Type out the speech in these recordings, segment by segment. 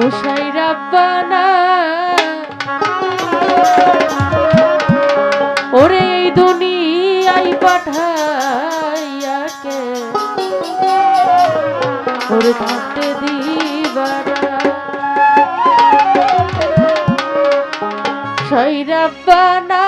ও সাই রাব্বানা। ওরে এই দুনিয়াই পাঠাইয়াকে। ওরে থাকতে দিবারা সাই রাব্বানা।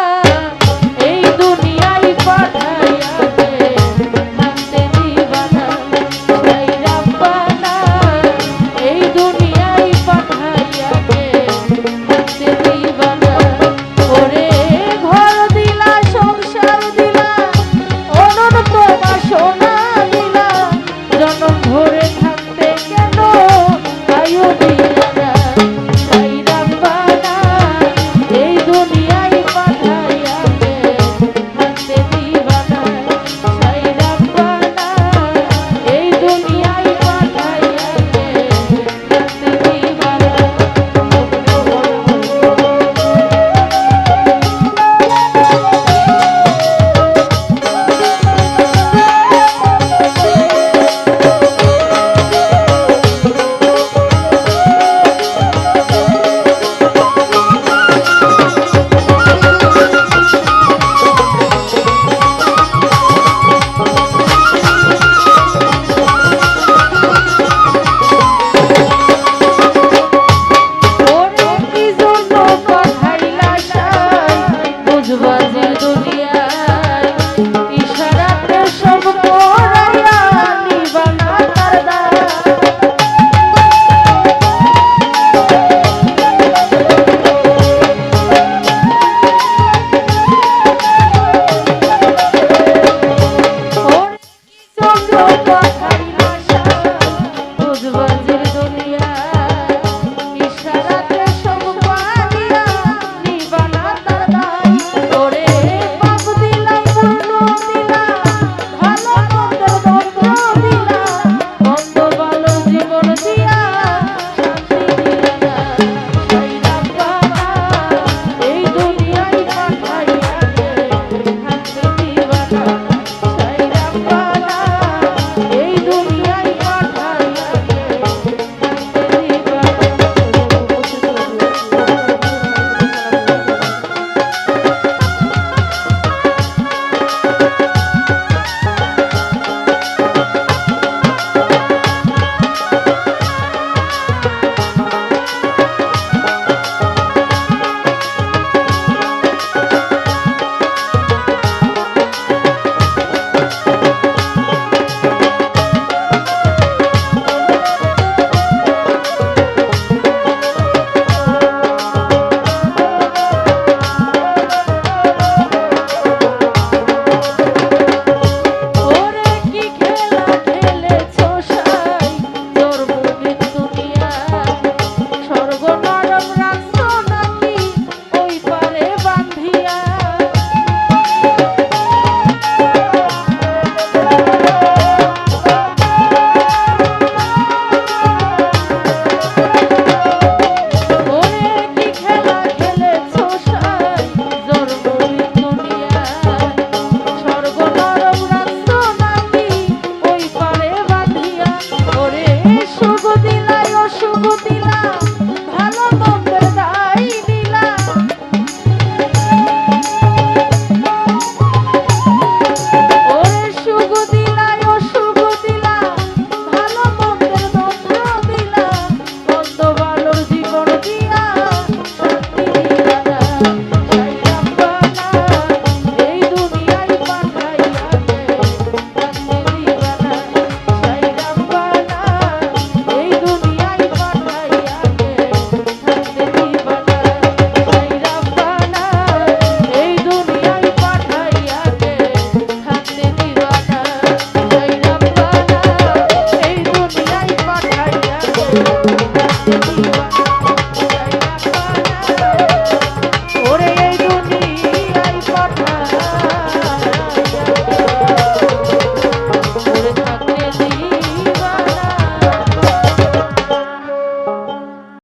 Oh.